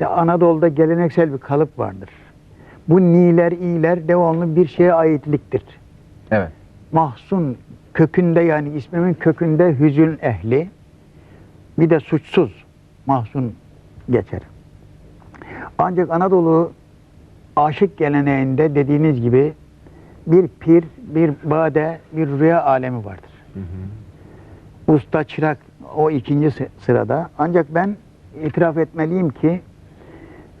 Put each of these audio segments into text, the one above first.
İşte Anadolu'da geleneksel bir kalıp vardır. Bu niler, iyiler devamlı bir şeye aitliktir. Evet. Mahzun kökünde yani ismimin kökünde hüzün ehli bir de suçsuz mahzun geçer. Ancak Anadolu aşık geleneğinde dediğiniz gibi bir pir, bir bade, bir rüya alemi vardır. Usta çırak o ikinci sı- sırada. Ancak ben itiraf etmeliyim ki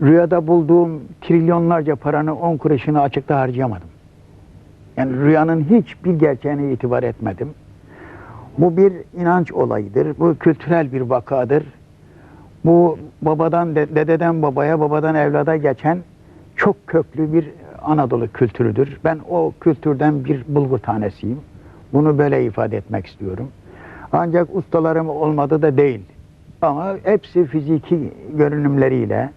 rüyada bulduğum trilyonlarca paranın on kuruşunu açıkta harcayamadım. Yani rüyanın hiçbir gerçeğine itibar etmedim. Bu bir inanç olayıdır. Bu kültürel bir vakadır. Bu babadan de- dededen babaya, babadan evlada geçen çok köklü bir Anadolu kültürüdür. Ben o kültürden bir bulgur tanesiyim. Bunu böyle ifade etmek istiyorum. Ancak ustalarım olmadı da değil. Ama hepsi fiziki görünümleriyle,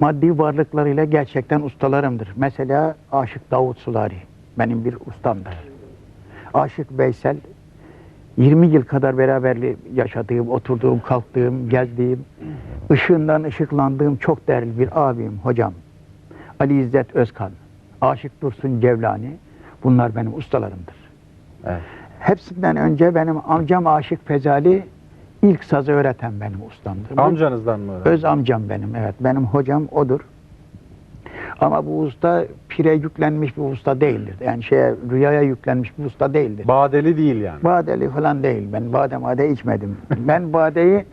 maddi varlıklarıyla gerçekten ustalarımdır. Mesela Aşık Davut Sulari benim bir ustamdır. Aşık Veysel 20 yıl kadar beraberli yaşadığım, oturduğum, kalktığım, gezdiğim, ışığından ışıklandığım çok değerli bir abim, hocam. Ali İzzet Özkan, Aşık Dursun Cevlani bunlar benim ustalarımdır. Evet. Hepsinden önce benim amcam Aşık Fezali ilk sazı öğreten benim ustamdır. Amcanızdan mı öğrendiniz? Öz amcam benim evet. Benim hocam odur. Ama bu usta pire yüklenmiş bir usta değildir. Yani şeye rüyaya yüklenmiş bir usta değildir. Badeli değil yani. Badeli falan değil. Ben bade made içmedim. ben badeyi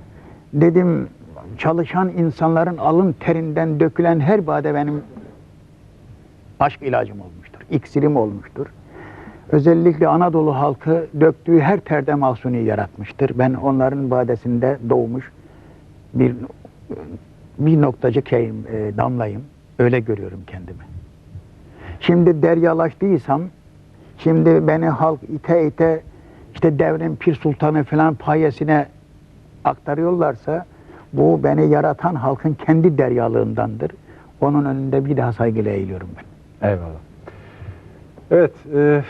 dedim çalışan insanların alın terinden dökülen her bade benim aşk ilacım olmuştur. İksirim olmuştur. Özellikle Anadolu halkı döktüğü her terde mahsuni yaratmıştır. Ben onların badesinde doğmuş bir bir noktacıkeyim, e, damlayım. Öyle görüyorum kendimi. Şimdi deryalaştıysam, şimdi beni halk ite ite işte devrin pir sultanı falan payesine aktarıyorlarsa bu beni yaratan halkın kendi deryalığındandır. Onun önünde bir daha saygıyla eğiliyorum ben. Eyvallah. Evet. E,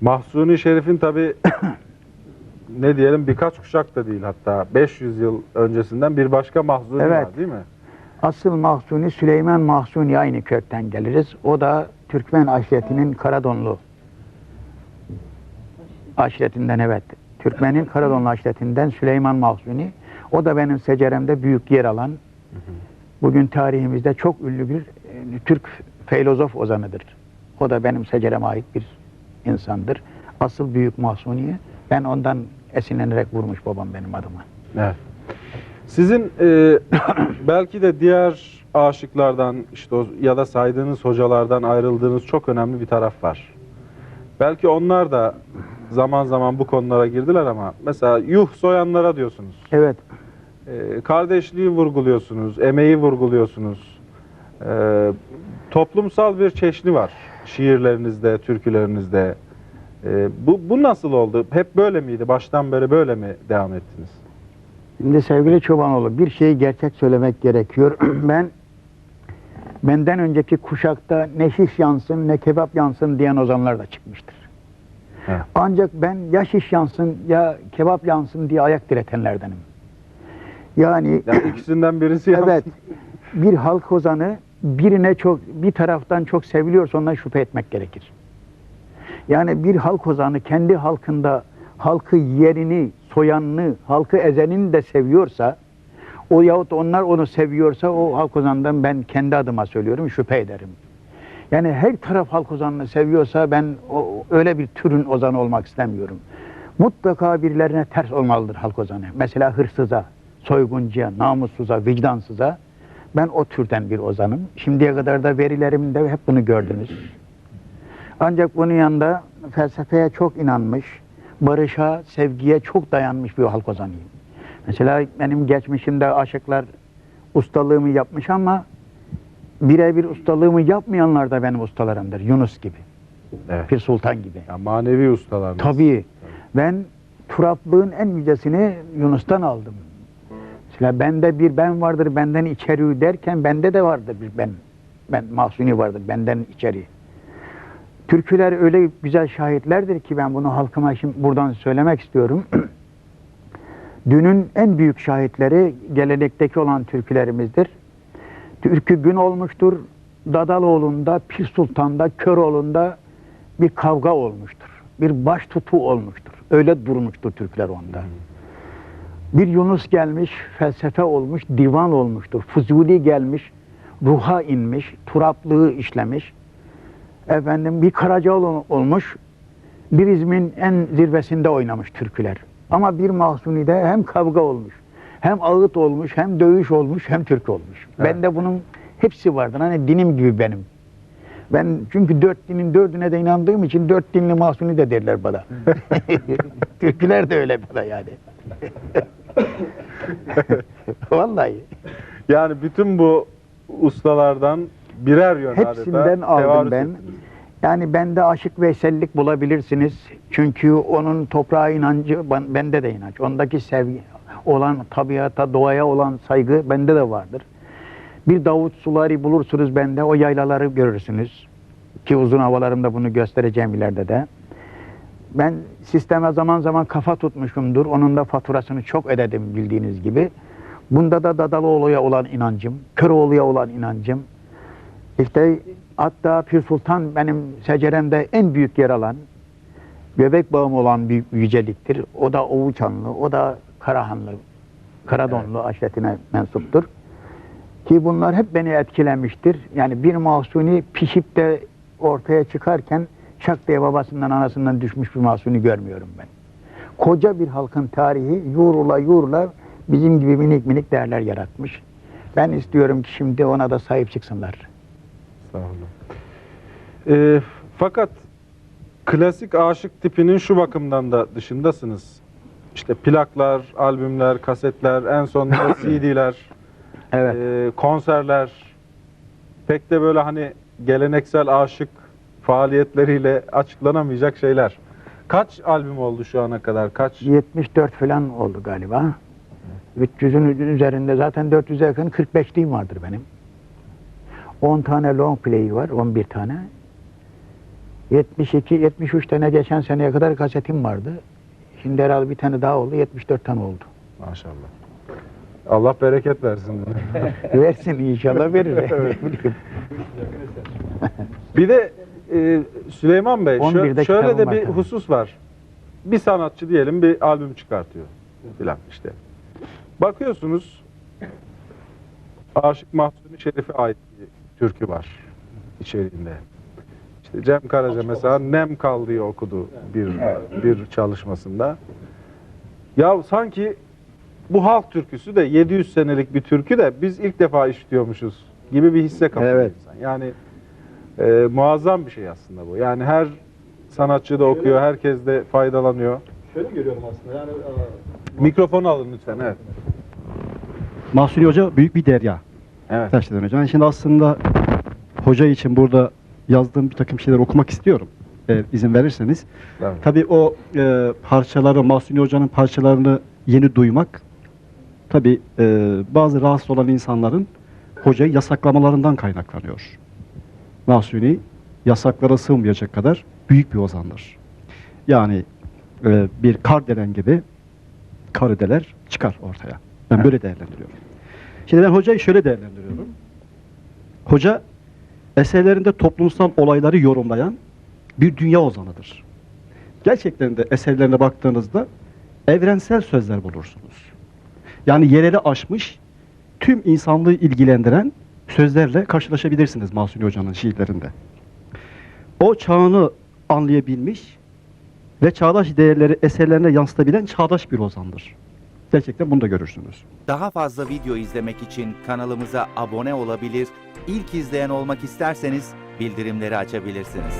Mahsuni Şerif'in tabi ne diyelim birkaç kuşak da değil hatta 500 yıl öncesinden bir başka Mahsuni Evet. var değil mi? Asıl Mahsuni Süleyman Mahsuni aynı kökten geliriz. O da Türkmen aşiretinin Karadonlu aşiretinden evet. Türkmen'in Karadonlu aşiretinden Süleyman Mahsuni. O da benim seceremde büyük yer alan, bugün tarihimizde çok ünlü bir e, Türk filozof ozanıdır. O da benim secereme ait bir insandır. Asıl büyük Mahsuni'yi ben ondan esinlenerek vurmuş babam benim adıma. Evet. Sizin e, belki de diğer aşıklardan işte o, ya da saydığınız hocalardan ayrıldığınız çok önemli bir taraf var. Belki onlar da zaman zaman bu konulara girdiler ama mesela yuh soyanlara diyorsunuz. Evet. E, kardeşliği vurguluyorsunuz, emeği vurguluyorsunuz. E, toplumsal bir çeşni var şiirlerinizde, türkülerinizde. E, bu, bu nasıl oldu? Hep böyle miydi? Baştan beri böyle mi devam ettiniz? Şimdi sevgili Çobanoğlu bir şeyi gerçek söylemek gerekiyor. ben benden önceki kuşakta ne şiş yansın ne kebap yansın diyen ozanlar da çıkmıştır. Evet. Ancak ben ya şiş yansın ya kebap yansın diye ayak diretenlerdenim. Yani Yani ikisinden birisi yansın. evet bir halk ozanı birine çok bir taraftan çok seviliyorsa ondan şüphe etmek gerekir. Yani bir halk ozanı kendi halkında halkı yerini, soyanını, halkı ezenini de seviyorsa o yahut onlar onu seviyorsa o halk ozanından ben kendi adıma söylüyorum şüphe ederim. Yani her taraf halk ozanını seviyorsa ben o, öyle bir türün ozanı olmak istemiyorum. Mutlaka birilerine ters olmalıdır halk ozanı. Mesela hırsıza, soyguncuya, namussuza, vicdansıza ben o türden bir ozanım. Şimdiye kadar da verilerimde hep bunu gördünüz. Ancak bunun yanında felsefeye çok inanmış, barışa, sevgiye çok dayanmış bir halk ozanıyım. Mesela benim geçmişimde aşıklar ustalığımı yapmış ama birebir ustalığımı yapmayanlar da benim ustalarımdır. Yunus gibi, Evet. Pir Sultan gibi. Ya manevi ustalar. Tabii. Ben turaplığın en yücesini Yunus'tan aldım. Mesela bende bir ben vardır benden içeri derken bende de vardır bir ben. Ben mahsuni vardır benden içeri. Türküler öyle güzel şahitlerdir ki ben bunu halkıma şimdi buradan söylemek istiyorum. Dünün en büyük şahitleri gelenekteki olan türkülerimizdir. Türkü gün olmuştur. Dadaloğlu'nda, Pir Sultan'da, Köroğlu'nda bir kavga olmuştur. Bir baş tutu olmuştur. Öyle durmuştur türküler onda. Bir Yunus gelmiş, felsefe olmuş, divan olmuştur. Fuzuli gelmiş, ruha inmiş, turaplığı işlemiş. Efendim bir Karacaoğlu olmuş, bir İzmir'in en zirvesinde oynamış türküler. Ama bir Mahsuni'de hem kavga olmuş, hem ağıt olmuş, hem dövüş olmuş, hem türkü olmuş. Evet. Bende bunun hepsi vardır. Hani dinim gibi benim. Ben çünkü dört dinin dördüne de inandığım için dört dinli Mahsuni de derler bana. Türküler de öyle bana yani. Vallahi. Yani bütün bu ustalardan birer yön Hepsinden adeta aldım ben. ettiniz. Yani bende aşık veysellik bulabilirsiniz. Çünkü onun toprağa inancı ben- bende de inanç. Ondaki sevgi olan tabiata, doğaya olan saygı bende de vardır. Bir Davut Sulari bulursunuz bende o yaylaları görürsünüz. Ki uzun havalarımda bunu göstereceğim ileride de. Ben sisteme zaman zaman kafa tutmuşumdur. Onun da faturasını çok ödedim bildiğiniz gibi. Bunda da Dadaloğlu'ya olan inancım, Köroğlu'ya olan inancım, işte hatta Pir Sultan benim seceremde en büyük yer alan, göbek bağım olan bir yüceliktir. O da Oğuçanlı, o da Karahanlı, Karadonlu aşiretine mensuptur. Ki bunlar hep beni etkilemiştir. Yani bir mahsuni pişip de ortaya çıkarken şak diye babasından anasından düşmüş bir mahsuni görmüyorum ben. Koca bir halkın tarihi yoğrula yoğrula bizim gibi minik minik değerler yaratmış. Ben istiyorum ki şimdi ona da sahip çıksınlar. Sağ olun. Ee, fakat klasik aşık tipinin şu bakımdan da dışındasınız. İşte plaklar, albümler, kasetler, en sonunda CD'ler, Evet. e, konserler. Pek de böyle hani geleneksel aşık faaliyetleriyle açıklanamayacak şeyler. Kaç albüm oldu şu ana kadar? Kaç? 74 falan oldu galiba. 300'ün üzerinde zaten 400'e yakın 45'liğim vardır benim. 10 tane long play var, 11 tane. 72, 73 tane geçen seneye kadar kasetim vardı. Şimdi herhalde bir tane daha oldu, 74 tane oldu. Maşallah. Allah bereket versin. Versin inşallah verir. Bir de e, Süleyman Bey şö- 11'de şöyle de var bir tabii. husus var. Bir sanatçı diyelim bir albüm çıkartıyor filan işte. Bakıyorsunuz Aşık Mahsuni Şerif'e ait bir türkü var içeriğinde. İşte Cem Karaca mesela Nem Kal diye okudu bir bir çalışmasında. Ya sanki bu halk türküsü de 700 senelik bir türkü de biz ilk defa işitiyormuşuz gibi bir hisse kapılıyor Evet. insan. Yani e, muazzam bir şey aslında bu. Yani her sanatçı da okuyor, herkes de faydalanıyor. Şöyle görüyorum aslında yani e, Mikrofonu alın lütfen. Evet. Mahsuni Hoca büyük bir derya. Evet. Şeyden önce. Ben şimdi aslında hoca için burada yazdığım bir takım şeyler okumak istiyorum. Eğer izin verirseniz. Tamam. Tabii o e, parçaları, Mahsuni Hoca'nın parçalarını yeni duymak tabii e, bazı rahatsız olan insanların hocayı yasaklamalarından kaynaklanıyor. Mahsuni yasaklara sığmayacak kadar büyük bir ozandır. Yani e, bir kardelen gibi karideler çıkar ortaya. Ben böyle değerlendiriyorum. Şimdi ben hocayı şöyle değerlendiriyorum. Hoca eserlerinde toplumsal olayları yorumlayan bir dünya ozanıdır. Gerçekten de eserlerine baktığınızda evrensel sözler bulursunuz. Yani yereli aşmış, tüm insanlığı ilgilendiren sözlerle karşılaşabilirsiniz Mahsuni Hoca'nın şiirlerinde. O çağını anlayabilmiş ve çağdaş değerleri eserlerine yansıtabilen çağdaş bir ozandır. Gerçekten bunu da görürsünüz. Daha fazla video izlemek için kanalımıza abone olabilir, ilk izleyen olmak isterseniz bildirimleri açabilirsiniz.